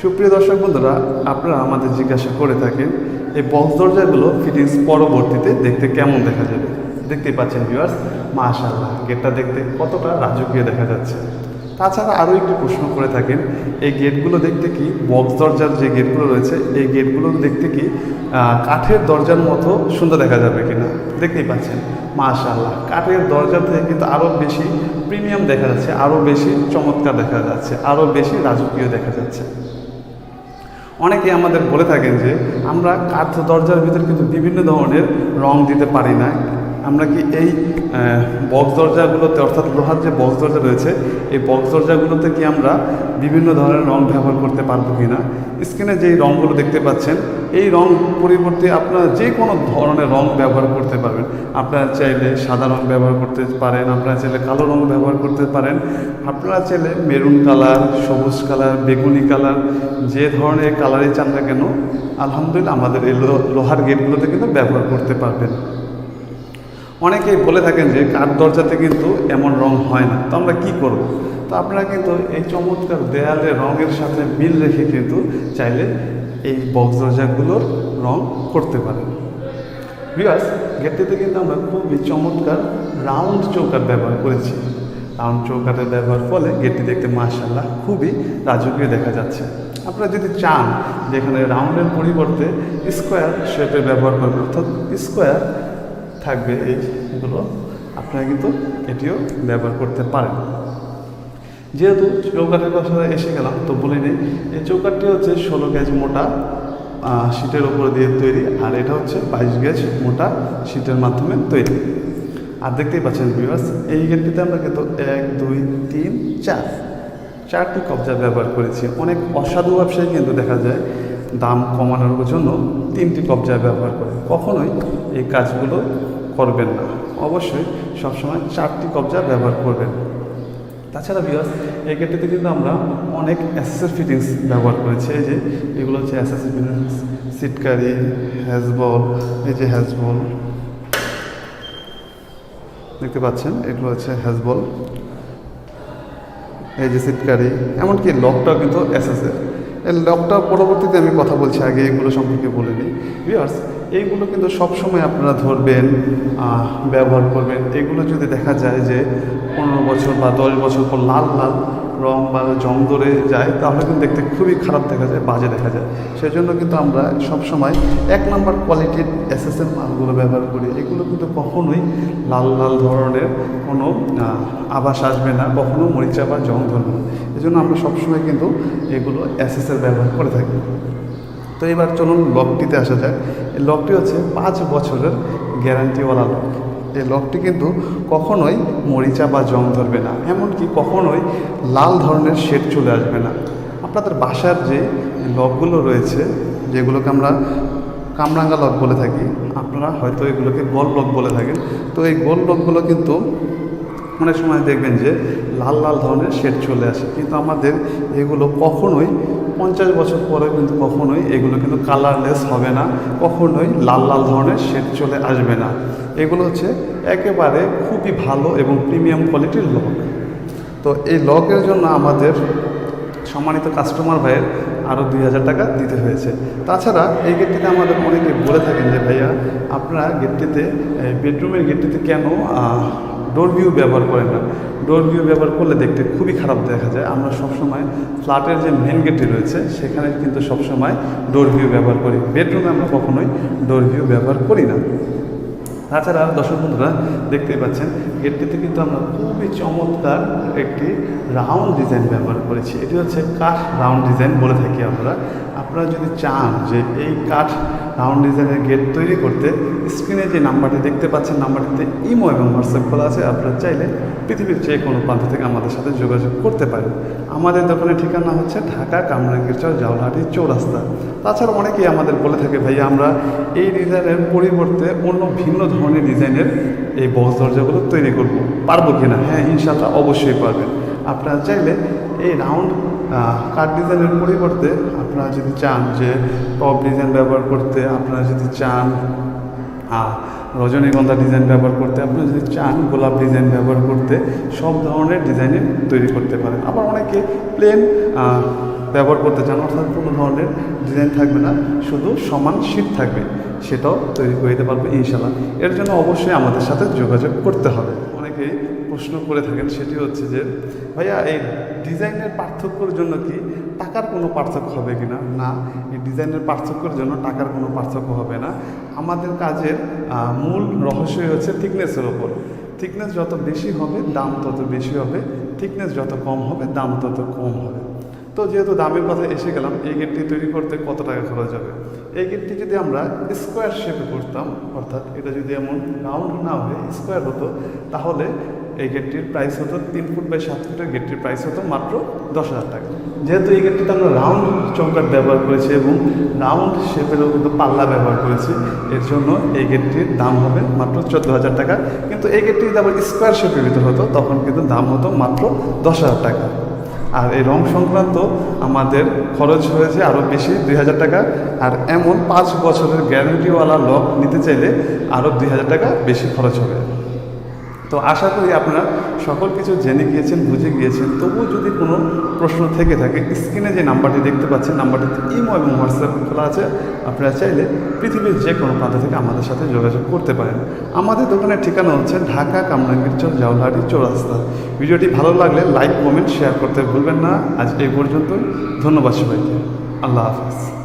সুপ্রিয় দর্শক বন্ধুরা, আপনারা আমাদের জিজ্ঞাসা করে থাকেন, এই বক্স দরজাগুলো ফিটিংস পরবর্তীতে দেখতে কেমন দেখা যাবে? দেখতেই পাচ্ছেন ভিউয়ার্স মাশাআল্লাহ গেটটা দেখতে কতটা রাজকীয় দেখা যাচ্ছে। তাছাড়া আরও একটু প্রশ্ন করে থাকেন, এই গেটগুলো দেখতে কি বক্স দরজার যে গেটগুলো রয়েছে, এই গেটগুলো দেখতে কি কাঠের দরজার মতো সুন্দর দেখা যাবে কিনা? দেখতেই পাচ্ছেন, মাশাআল্লাহ, কাঠের দরজা থেকে কিন্তু আরও বেশি প্রিমিয়াম দেখা যাচ্ছে, আরও বেশি চমৎকার দেখা যাচ্ছে, আরও বেশি রাজকীয় দেখা যাচ্ছে। অনেকে আমাদের বলে থাকেন যে আমরা কাঠ দরজার ভিতরে কিন্তু বিভিন্ন ধরনের রং দিতে পারি না। আমরা কি এই বক্স দরজাগুলোতে, অর্থাৎ লোহার যে বক্স দরজা রয়েছে, এই বক্স দরজাগুলোতে কি আমরা বিভিন্ন ধরনের রং ব্যবহার করতে পারব কি না স্ক্রিনে যেই রঙগুলো দেখতে পাচ্ছেন, এই রং পরিবর্তে আপনারা যে কোনো ধরনের রং ব্যবহার করতে পারবেন। আপনারা চাইলে সাদা রং ব্যবহার করতে পারেন, আপনারা চাইলে কালো রং ব্যবহার করতে পারেন, আপনারা চাইলে মেরুন কালার, সবুজ কালার, বেগুনি কালার, যে ধরনের কালারই চান না কেন, আলহামদুলিল্লাহ আমাদের এই লোহার গেটগুলোতে কিন্তু ব্যবহার করতে পারবেন। অনেকেই বলে থাকেন যে কাঠ দরজাতে কিন্তু এমন রং হয় না। তো আমরা কি করব? তো আপনারা কিন্তু এই চমৎকার দেয়ালে রঙের সাথে মিল রেখে কিন্তু চাইলে এই বক্স দরজাগুলোর রং করতে পারেন। বিকজ গেটটিতে কিন্তু আমরা খুবই চমৎকার রাউন্ড চৌকাট ব্যবহার করেছি। রাউন্ড চৌকাটের ব্যবহার ফলে গেটটি দেখতে মার্শাল্লাহ খুবই রাজকীয় দেখা যাচ্ছে। আপনারা যদি চান যে এখানে রাউন্ডের পরিবর্তে স্কোয়ার শেপের ব্যবহার করবেন, অর্থাৎ স্কোয়ার থাকবে এইগুলো আপনারা কিন্তু এটিও ব্যবহার করতে পারেন। যেহেতু চৌকাঠের কথা এসে গেলাম তো বলে নিই এই চৌকাঠটি হচ্ছে ষোলো গ্যাজ মোটা আহ, শীটের উপর দিয়ে তৈরি আর এটা হচ্ছে বাইশ গ্যাজ মোটা শীটের মাধ্যমে তৈরি। আর দেখতেই পাচ্ছেন ভিউয়ার্স এই গেটটিতে আমরা কিন্তু এক দুই তিন চার চারটি কবজা ব্যবহার করেছি। অনেক অসাধু ব্যবসায়ী কিন্তু দেখা যায় দাম কমানোর জন্য তিনটি কবজা ব্যবহার করে। কখনোই এই কাজগুলো করবেন না। অবশ্যই সবসময় চারটি কবজা ব্যবহার করবেন। তাছাড়া বিয়াস এই ক্ষেত্রে কিন্তু আমরা অনেক অ্যাসেসের ফিটিংস ব্যবহার করেছি। এই যে এগুলো হচ্ছে অ্যাসেসের ফিটিংস সিটকারি হ্যাজবল এই যে হ্যাজবল দেখতে পাচ্ছেন, এগুলো হচ্ছে হ্যাজবল এই যে সিটকারি এমনকি লকটাও কিন্তু এসএসের লকটা পরবর্তীতে আমি কথা বলছি, আগে এগুলো সম্পর্কে বলে নিই। ভিউয়ার্স এইগুলো কিন্তু সবসময় আপনারা ধরবেন ব্যবহার করবেন। এগুলো যদি দেখা যায় যে পনেরো বছর বা দশ বছর পর লাল লাল রং বা জং ধরে যায় তাহলে কিন্তু দেখতে খুবই খারাপ দেখা যায়, বাজে দেখা যায়। সেই জন্য কিন্তু আমরা সবসময় এক নম্বর কোয়ালিটির এসএসএর মালগুলো ব্যবহার করি। এগুলো কিন্তু কখনোই লাল লাল ধরনের কোনো আভাস আসবে না, কখনো মরিচা বা জং ধরবে না। এই জন্য আমরা সবসময় কিন্তু এগুলো এসএসএর ব্যবহার করে থাকি। তো এবার চলুন লকটিতে আসা যায় এই লকটি হচ্ছে পাঁচ বছরের গ্যারান্টিওয়ালা লক এই লকটি কিন্তু কখনোই মরিচা বা জং ধরবে না, এমনকি কখনোই লাল ধরনের শেড চলে আসবে না। আপনাদের বাসার যে লকগুলো রয়েছে, যেগুলোকে আমরা কামরাঙ্গা লক বলে থাকি, আপনারা হয়তো এগুলোকে গোল লক বলে থাকেন। তো এই গোল লকগুলো কিন্তু অনেক সময় দেখবেন যে লাল লাল ধরনের শেড চলে আসে। কিন্তু আমাদের এগুলো কখনোই পঞ্চাশ বছর পরে কিন্তু কখনোই এগুলো কিন্তু কালারলেস হবে না, কখনোই লাল লাল ধরনের শেড চলে আসবে না। এগুলো হচ্ছে একেবারে খুবই ভালো এবং প্রিমিয়াম কোয়ালিটির লক। তো এই লকের জন্য আমাদের সম্মানিত কাস্টমার ভাইয়ের আরও দুই হাজার টাকা দিতে হয়েছে। তাছাড়া এই গেটটিতে আমাদের অনেকে বলে থাকেন যে, ভাইয়া, আপনারা গেটটিতে বেডরুমের গেটটিতে কেন ডোর ভিউ ব্যবহার করেন না। ডোর ভিউ ব্যবহার করলে দেখতে খুবই খারাপ দেখা যায়। আমরা সবসময় ফ্ল্যাটের যে মেন গেটটি রয়েছে, সেখানে কিন্তু সবসময় ডোর ভিউ ব্যবহার করি। বেডরুমে আমরা কখনোই ডোর ভিউ ব্যবহার করি না। তাছাড়া দর্শক বন্ধুরা, দেখতেই পাচ্ছেন গেটটিতে কিন্তু আমরা খুবই চমৎকার একটি রাউন্ড ডিজাইন ব্যবহার করেছি। এটি হচ্ছে কাঠ রাউন্ড ডিজাইন বলে থাকি আমরা। আপনারা যদি চান যে এই কাঠ রাউন্ড ডিজাইনের গেট তৈরি করতে স্ক্রিনে যে নাম্বারটি দেখতে পাচ্ছেন নাম্বারটিতে ইমো এবং হোয়াটসঅ্যাপ খোলা আছে। আপনারা চাইলে পৃথিবীর যে কোনো প্রান্ত থেকে আমাদের সাথে যোগাযোগ করতে পারেন। আমাদের দোকানের ঠিকানা হচ্ছে ঢাকা কামরাঙ্গীর চর জাওলাহাটি চৌরাস্তা। তাছাড়া অনেকেই আমাদের বলে থাকে, ভাই, আমরা এই ডিজাইনের পরিবর্তে অন্য ভিন্ন ধরনের ডিজাইনের এই বক্স দরজাগুলো তৈরি করব। পারব কিনা? হ্যাঁ ইনশাল্লাহ অবশ্যই পারবেন। আপনারা চাইলে এই রাউন্ড কাট ডিজাইনের পরিবর্তে আপনারা যদি চান যে টপ ডিজাইন ব্যবহার করতে, আপনারা যদি চান রজনীগন্ধা ডিজাইন ব্যবহার করতে, আপনি যদি চান গোলাপ ডিজাইন ব্যবহার করতে, সব ধরনের ডিজাইনের তৈরি করতে পারেন। আবার অনেকে প্লেন ব্যবহার করতে চান, অর্থাৎ কোনো ধরনের ডিজাইন থাকবে না, শুধু সমান শীট থাকবে, সেটাও তৈরি করে দিতে পারবে ইনশাল্লাহ এর জন্য অবশ্যই আমাদের সাথে যোগাযোগ করতে হবে। অনেকেই প্রশ্ন করে থাকেন, সেটি হচ্ছে যে, ভাইয়া, এই ডিজাইনের পার্থক্যর জন্য কি টাকার কোনো পার্থক্য হবে কি না না এই ডিজাইনের পার্থক্যের জন্য টাকার কোনো পার্থক্য হবে না। আমাদের কাজের মূল রহস্যই হচ্ছে থিকনেসের ওপর। থিকনেস যত বেশি হবে, দাম তত বেশি হবে। থিকনেস যত কম হবে, দাম তত কম হবে। তো যেহেতু দামের কথা এসে গেলাম, এই গেটটি তৈরি করতে কত টাকা খরচ হবে? এই গেটটি যদি আমরা স্কোয়ার শেপে করতাম, অর্থাৎ এটা যদি এমন রাউন্ড না হয়ে স্কোয়ার হতো, তাহলে এই গেটটির প্রাইস হতো তিন ফুট বাই সাত ফুটের গেটটির প্রাইস হতো মাত্র দশ হাজার টাকা। যেহেতু এই গেটটিতে আমরা রাউন্ড চৌকাট ব্যবহার করেছি এবং রাউন্ড শেপেরও কিন্তু পাল্লা ব্যবহার করেছি, এর জন্য এই গেটটির দাম হবে মাত্র চোদ্দ হাজার টাকা। কিন্তু এই গেটটি যদি আবার স্কোয়ার শেপের ভিতর হতো, তখন কিন্তু দাম হতো মাত্র দশ হাজার টাকা। আর এই রং সংক্রান্ত আমাদের খরচ হয়েছে আরও বেশি, দুই হাজার টাকা। আর এমন পাঁচ বছরের গ্যারান্টিওয়ালা লক নিতে চাইলে আরও দুই হাজার টাকা বেশি খরচ হবে। তো আশা করি আপনারা সকল কিছু জেনে গিয়েছেন, বুঝে গিয়েছেন। তবুও যদি কোনো প্রশ্ন থেকে থাকে, স্ক্রিনে যে নাম্বারটি দেখতে পাচ্ছেন, নাম্বারটিতে ইমো এবং হোয়াটসঅ্যাপ খোলা আছে। আপনারা চাইলে পৃথিবীর যে কোনো প্রান্ত থেকে আমাদের সাথে যোগাযোগ করতে পারেন। আমাদের দোকানের ঠিকানা হচ্ছে ঢাকা কামরাঙ্গীর চর জাউলহাটি চৌরাস্তা। ভিডিওটি ভালো লাগলে লাইক, কমেন্ট, শেয়ার করতে ভুলবেন না। আজ এই পর্যন্তই। ধন্যবাদ সবাইকে। আল্লাহ হাফিজ।